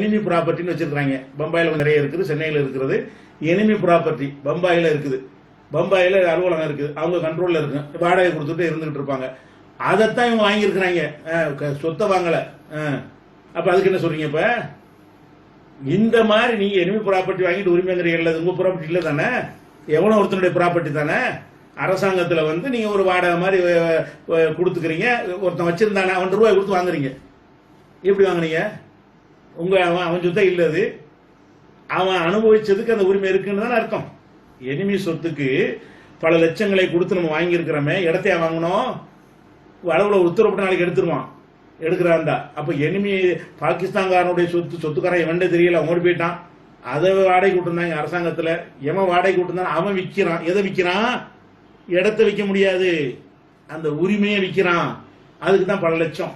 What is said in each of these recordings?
Enemy ப்ராப்பர்ட்டின்னு வச்சிருக்காங்க பம்பாயில நிறைய இருக்குது. சென்னையில் இருக்கிறது எனிமி ப்ராப்பர்ட்டி பம்பாயில இருக்குது. பம்பாயில அலுவலகம் இருக்குது. அவங்க கண்ட்ரோல்ல இருக்கு. வாடகை கொடுத்துட்டு இருந்துகிட்டு இருப்பாங்க. அதைத்தான் இவங்க வாங்கியிருக்கிறாங்க. க- சொத்தை வாங்கல. அஹ். அப்ப அதுக்கு என்ன சொல்றீங்க இப்ப? இந்த மாதிரி நீங்க எனிமி ப்ராப்பர்ட்டி வாங்கிட்டு உரிமைங்கிறீங்க. உங்க ப்ராப்பர்ட்டி இல்லை தானே? எவ்வளோ ஒருத்தனுடைய ப்ராப்பர்ட்டி தானே? அரசாங்கத்துல வந்து நீங்க ஒரு வாடகை மாதிரி கொடுத்துக்கிறீங்க. ஒருத்தன் வச்சிருந்தானே அவன் ரூபாய் கொடுத்து வாங்குறீங்க. எப்படி வாங்குறீங்க உங்க அவன் அவன் சொத்தை இல்லது. அவன் அனுபவிச்சதுக்கு அந்த உரிமை இருக்குன்னு தானே அர்த்தம். எனிமி சொத்துக்கு பல லட்சங்களை கொடுத்து நம்ம வாங்கியிருக்கிறோமே இடத்தையா வாங்கணும் அளவுல உத்தரவிட்டு நாளைக்கு எடுத்துருவான். எடுக்கிறான்டா அப்போ எனிமி பாகிஸ்தான்காரனுடைய சொத்து சொத்துக்காரன் எவன்டே தெரியல அவன் ஓடி போயிட்டான். அதை வாடகை விட்டுருந்தாங்க அரசாங்கத்தில். எவன் வாடகை விட்டுருந்தான் அவன் விற்கிறான் எதை விற்கிறான் இடத்த விற்க முடியாது. அந்த உரிமையை விற்கிறான் அதுக்கு தான் பல லட்சம்.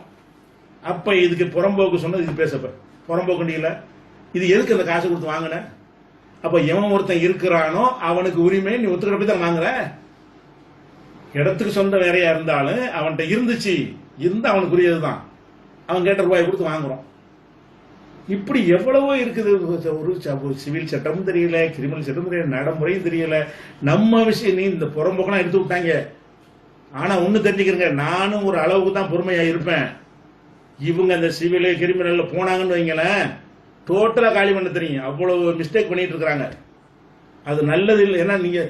அப்போ இதுக்கு புறம்போக்கு சொன்னது இது பேசப்ப புறம்போக்கண்டியில் இது எதுக்கு அந்த காசு கொடுத்து வாங்கின? அப்போ எவன் ஒருத்தன் இருக்கிறானோ அவனுக்கு உரிமை நீ ஒத்துக்கிட்ட தான் வாங்குற? இடத்துக்கு சொந்த வேறையா இருந்தாலும் அவன்கிட்ட இருந்துச்சு. இருந்தா அவனுக்குரியது தான். அவன் கேட்ட ரூபாய் கொடுத்து வாங்குறோம். இப்படி எவ்வளவோ இருக்குது. ஒரு சிவில் சட்டமும் தெரியல கிரிமினல் சட்டமும் தெரியல நடைமுறையும் தெரியல. நம்ம விஷயம் நீ இந்த புறம்போக்கெல்லாம் எடுத்து விட்டாங்க. ஆனா ஒன்று தெரிஞ்சுக்கிறங்க நானும் ஒரு அளவுக்கு தான் பொறுமையா இருப்பேன். இவங்க அந்த சிவில் கிரிமினல்ல போனாங்கன்னு வைங்களேன் டோட்டலா காலி பண்ண தெரியும். அவ்வளவு மிஸ்டேக் பண்ணிட்டு இருக்கிறாங்க. அது நல்லது இல்லை ஏன்னா நீங்க